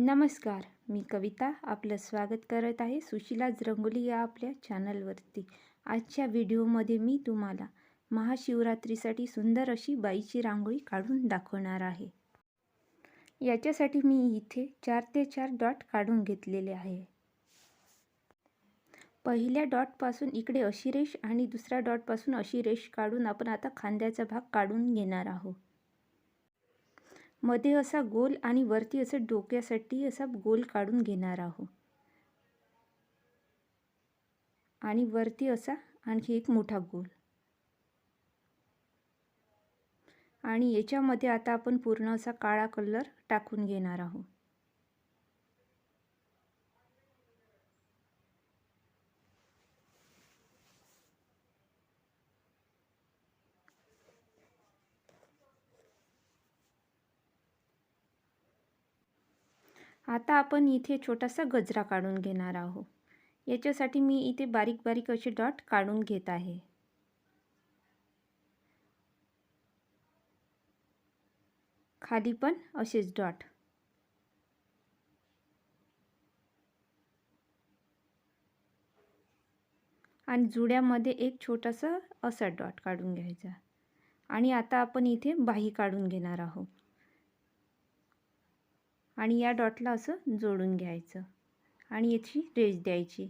नमस्कार मी कविता. आपलं स्वागत करत आहे सुशिलाज रंगोली या आपल्या चॅनलवरती. आजच्या व्हिडिओमध्ये मी तुम्हाला महाशिवरात्रीसाठी सुंदर अशी बाईची रांगोळी काढून दाखवणार आहे. याच्यासाठी मी इथे चार ते चार डॉट काढून घेतलेले आहे. पहिल्या डॉटपासून इकडे अशी रेष आणि दुसऱ्या डॉटपासून अशी रेष काढून आपण आता खांद्याचा भाग काढून घेणार आहोत. मध्ये असा गोल आणि वरती असं डोक्यासाठी असा गोल काढून घेणार आहोत आणि वरती असा आणखी एक मोठा गोल. आणि याच्यामध्ये आता आपण पूर्ण असा काळा कलर टाकून घेणार आहोत आता आपण इथे छोटासा गजरा काढून घेणार आहोत. याच्यासाठी मी इथे बारीक बारीक असे डॉट काढून घेत आहे. खाली पण असेच डॉट. आणि जुड्यामध्ये एक छोटासा असा डॉट काढून घ्यायचा. आणि आता आपण इथे बाही काढून घेणार आहोत. आणि या डॉटला असं जोडून घ्यायचं. आणि याची रेज द्यायची.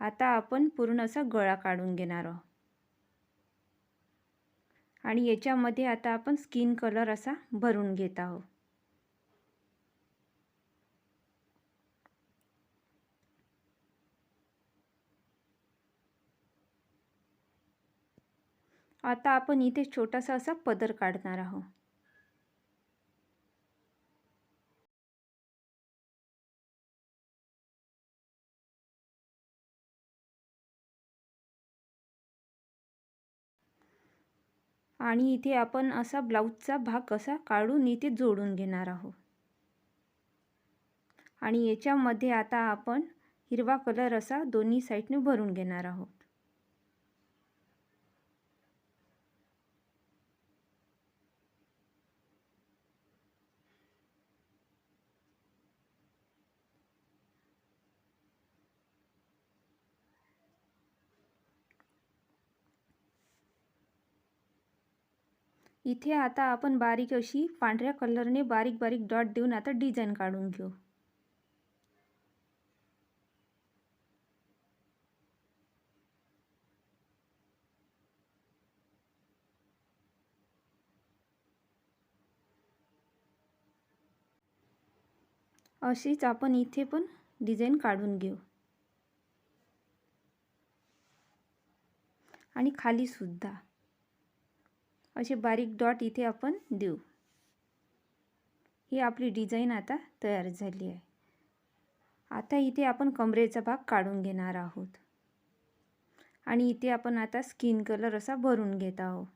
आता आपण पूर्ण असा गळा काढून घेणार आहोत. आणि याच्यामध्ये आता आपण स्किन कलर असा भरून घेत आहोत. आता आपण इथे छोटासा असा पदर काढणार आहोत. आणि इथे आपण असा ब्लाऊजचा भाग असा काढून इथे जोडून घेणार आहोत. आणि याच्यामध्ये आता आपण हिरवा कलर असा दोन्ही साईडने भरून घेणार आहोत. इथे आता आपण बारीक अशी पांढऱ्या कलरने बारीक बारीक डॉट देऊन आता डिझाईन काढून घेऊ. अशीच आपण इथे पण डिझाईन काढून घेऊ. आणि खाली सुद्धा. असे बारीक डॉट इथे आपण देऊ. ही आपली डिझाईन आता तयार झाली आहे. आता इथे आपण कमरेचा भाग काढून घेणार आहोत. आणि इथे आपण आता स्किन कलर असा भरून घेत आहोत.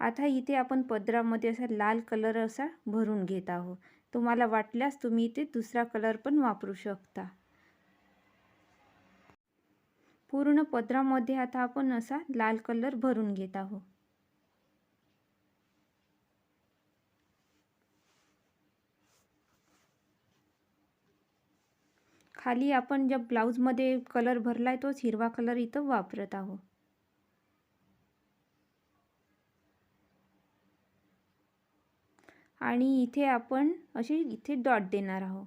आता इथे आपण पदरामध्ये असा लाल कलर असा भरून घेत आहोत. तुम्हाला वाटल्यास तुम्ही इथे दुसरा कलर पण वापरू शकता. पूर्ण पदरामध्ये आता आपण असा लाल कलर भरून घेत आहोत. खाली आपण ज्या ब्लाऊजमध्ये कलर भरला आहे तोच हिरवा कलर इथं वापरत आहोत. आणि इथे आपण असे इथे डॉट देणार आहोत.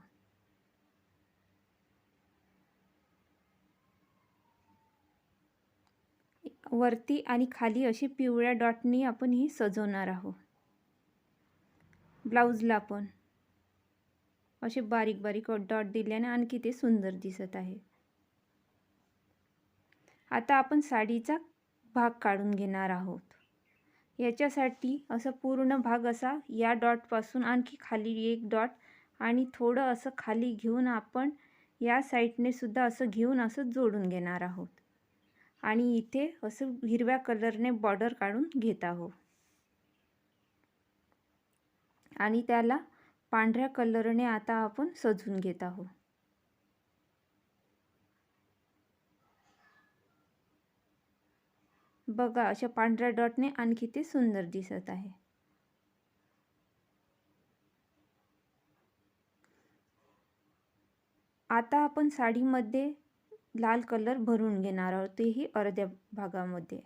वरती आणि खाली अशी पिवळ्या डॉटनी आपण ही सजवणार आहोत. ब्लाऊजला पण. असे बारीक बारीक डॉट दिल्याने आणखी ते सुंदर दिसत आहे. आता आपण साडीचा भाग काढून घेणार आहोत. याच्यासाठी असं पूर्ण भाग असा या डॉटपासून आणखी खाली एक डॉट आणि थोडं असं खाली घेऊन आपण या साईडने सुद्धा असं घेऊन असं जोडून घेणार आहोत. आणि इथे असं हिरव्या कलरने बॉर्डर काढून घेत आहोत. आणि त्याला पांढऱ्या कलरने आता आपण सजून घेत आहोत. बघा अशा पांढऱ्या डॉटने आणखी ते सुंदर दिसत आहे. आता आपण साडीमध्ये लाल कलर भरून घेणार आहोत. तेही अर्ध्या भागामध्ये.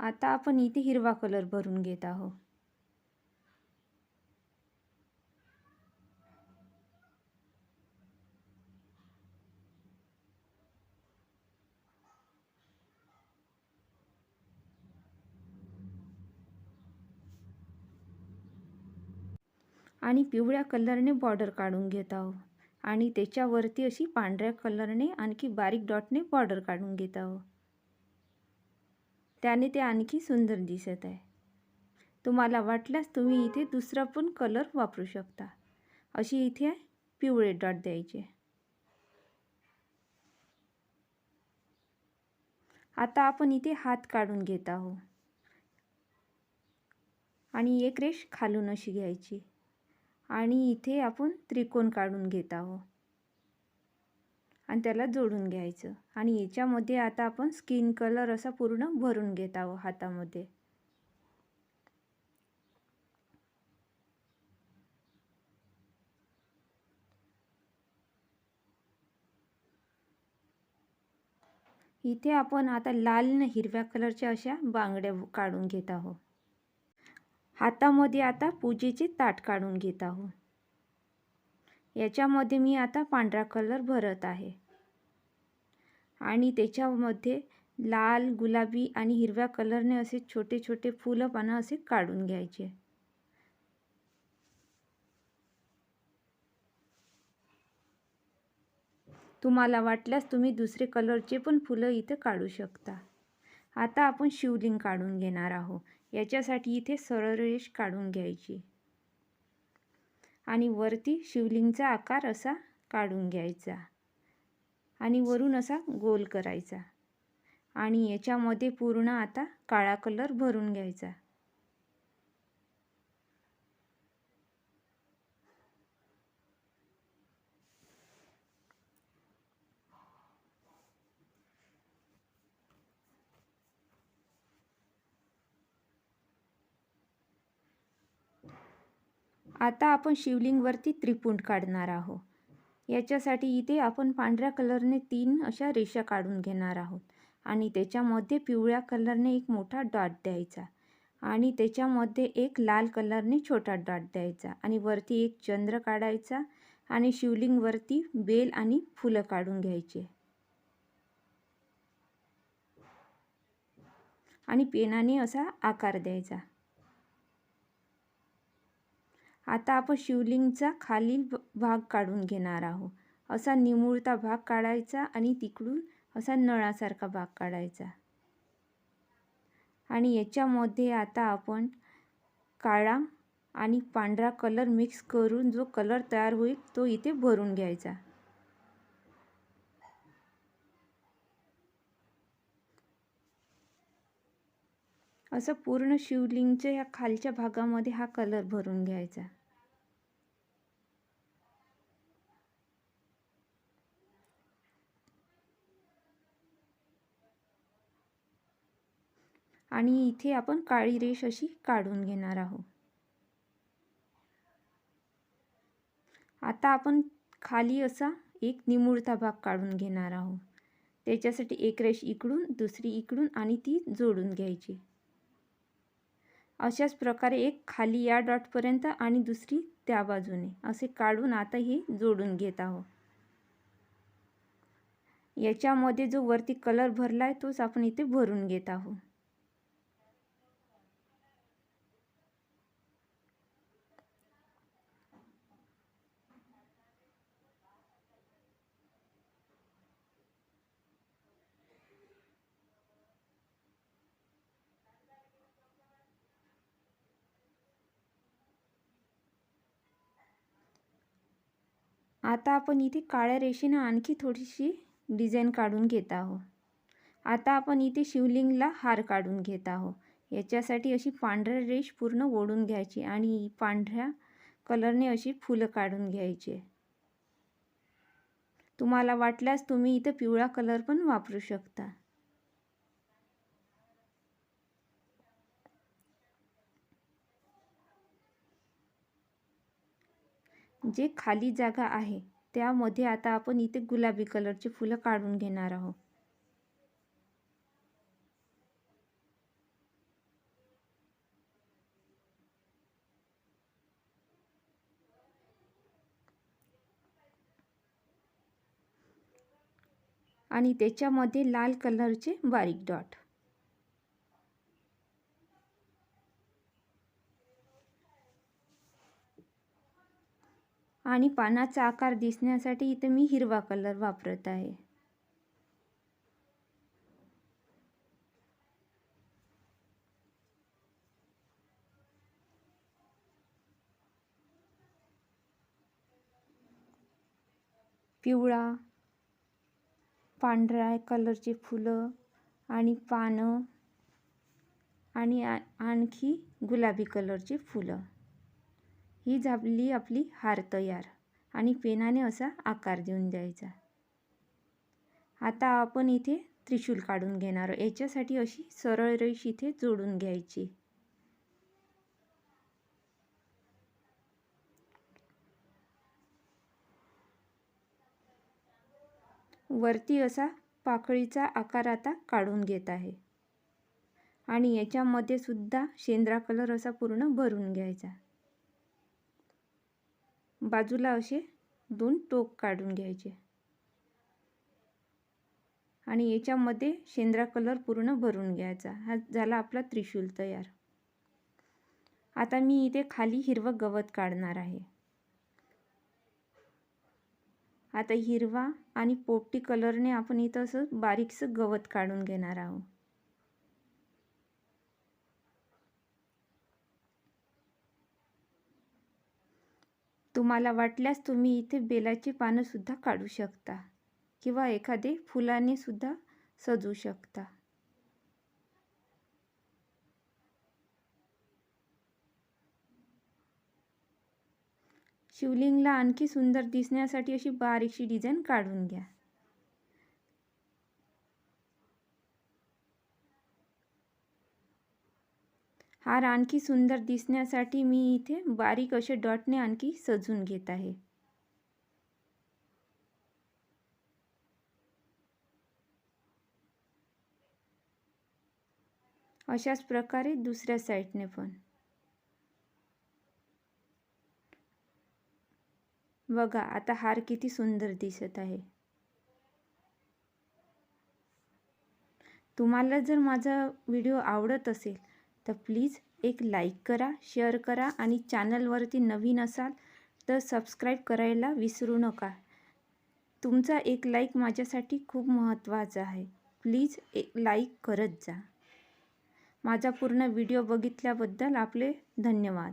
आता आपण इथे हिरवा कलर भरून घेत आहोत. आणि पिवळ्या कलरने बॉर्डर काढून घेत आहोत. आणि त्याच्यावरती अशी पांढऱ्या कलरने आणखी बारीक डॉटने बॉर्डर काढून घेत आहोत. त्याने ते आणखी सुंदर दिसत आहे. तुम्हाला वाटल्यास तुम्ही इथे दुसरा पण कलर वापरू शकता. अशी इथे पिवळे डॉट द्यायचे. आता आपण इथे हात काढून घेत आहोत. आणि एक रेष खालून अशी घ्यायची. आणि इथे आपण त्रिकोण काढून घेत आहोत. आणि त्याला जोडून घ्यायचं. आणि याच्यामध्ये आता आपण स्किन कलर असा पूर्ण भरून घेत आहोत हातामध्ये. इथे आपण आता लाल न हिरव्या कलरच्या अशा बांगड्या काढून घेत आहोत. हातामध्ये आता पूजेचे ताट काढून घेत आहोत. याच्यामध्ये मी आता पांढरा कलर भरत आहे. आणि त्याच्यामध्ये लाल गुलाबी आणि हिरव्या कलरने असे छोटे छोटे फुलं पानं असे काढून घ्यायचे. तुम्हाला वाटल्यास तुम्ही दुसरे कलरचे पण फुलं इथे काढू शकता. आता आपण शिवलिंग काढून घेणार आहोत. याच्यासाठी इथे सरळ रेष काढून घ्यायची. आणि वरती शिवलिंगचा आकार असा काढून घ्यायचा आणि वरून असा गोल करायचा. आणि याच्यामध्ये पूर्ण आता काळा कलर भरून घ्यायचा. आता आपण शिवलिंगवरती त्रिपुंड काढणार आहोत. याच्यासाठी इथे आपण पांढऱ्या कलरने तीन अशा रेषा काढून घेणार आहोत. आणि त्याच्यामध्ये पिवळ्या कलरने एक मोठा डॉट द्यायचा. आणि त्याच्यामध्ये एक लाल कलरने छोटा डॉट द्यायचा. आणि वरती एक चंद्र काढायचा. आणि शिवलिंगवरती बेल आणि फुलं काढून घ्यायचे. आणि पेनाने असा आकार द्यायचा. आता आपण शिवलिंगचा खालील भाग काढून घेणार आहोत. असा निमुळता भाग काढायचा आणि तिकडून असा नळासारखा भाग काढायचा. आणि याच्यामध्ये आता आपण काळा आणि पांढरा कलर मिक्स करून जो कलर तयार होईल तो इथे भरून घ्यायचा. असं पूर्ण शिवलिंगच्या या खालच्या भागामध्ये हा कलर भरून घ्यायचा. आणि इथे आपण काळी रेष अशी काढून घेणार आहोत. आता आपण खाली असा एक निमुळता भाग काढून घेणार आहोत. त्याच्यासाठी एक रेष इकडून दुसरी इकडून आणि ती जोडून घ्यायची. अशाच प्रकारे एक खाली या डॉटपर्यंत आणि दुसरी त्या बाजूने असे काढून आता हे जोडून घेत आहोत. याच्यामध्ये जो वरती कलर भरला आहे तोच आपण इथे भरून घेत आहोत. आता आपण इथे काळ्या रेषेनं आणखी थोडीशी डिझाईन काढून घेत आहोत. आता आपण इथे शिवलिंगला हार काढून घेत आहोत. याच्यासाठी अशी पांढऱ्या रेष पूर्ण ओढून घ्यायची आणि पांढऱ्या कलरने अशी फुलं काढून घ्यायची. तुम्हाला वाटल्यास तुम्ही इथं पिवळा कलर पण वापरू शकता. जे खाली जागा आहे त्यामध्ये आता आपण इथे गुलाबी कलरची फुलं काढून घेणार आहोत. आणि त्याच्यामध्ये लाल कलरचे बारीक डॉट. आणि पानाचा आकार दिसण्यासाठी इथं मी हिरवा कलर वापरत आहे. पिवळा पांढऱ्या कलरची फुलं आणि पानं आणि आणखी गुलाबी कलरची फुलं. ही झाली आपली हार तयार आणि पेनाने असा आकार देऊन द्यायचा. आता आपण इथे त्रिशूल काढून घेणार याच्यासाठी अशी सरळ रेष इथे जोडून घ्यायची. वरती असा पाकळीचा आकार आता काढून घेत आहे. आणि याच्यामध्ये सुद्धा शेंद्रा कलर असा पूर्ण भरून घ्यायचा. बाजूला असे दोन टोक काढून घ्यायचे. आणि याच्यामध्ये शेंद्रा कलर पूर्ण भरून घ्यायचा. हा झाला आपला त्रिशूल तयार. आता मी इथे खाली हिरवं गवत काढणार आहे. आता हिरवा आणि पोपटी कलरने आपण इथं असं बारीकसं गवत काढून घेणार आहोत. तुम्हाला वाटल्यास तुम्ही इथे बेलाची पानंसुद्धा काढू शकता किंवा एखादे फुलाने सुद्धा सजू शकता. शिवलिंगला आणखी सुंदर दिसण्यासाठी अशी बारीकशी डिझाईन काढून घ्या. हार आणखी सुंदर दिसण्यासाठी मी इथे बारीक असे डॉटने आणखी सजून घेत आहे. अशाच प्रकारे दुसऱ्या साईडने पण. बघा आता हार किती सुंदर दिसत आहे. तुम्हाला जर माझा व्हिडिओ आवडत असेल तर प्लीज एक लाईक करा शेअर करा आणि चॅनलवरती नवीन असाल तर सबस्क्राईब करायला विसरू नका. तुमचा एक लाईक माझ्यासाठी खूप महत्त्वाचा आहे. प्लीज एक लाईक करत जा. माझा पूर्ण व्हिडिओ बघितल्याबद्दल आपले धन्यवाद.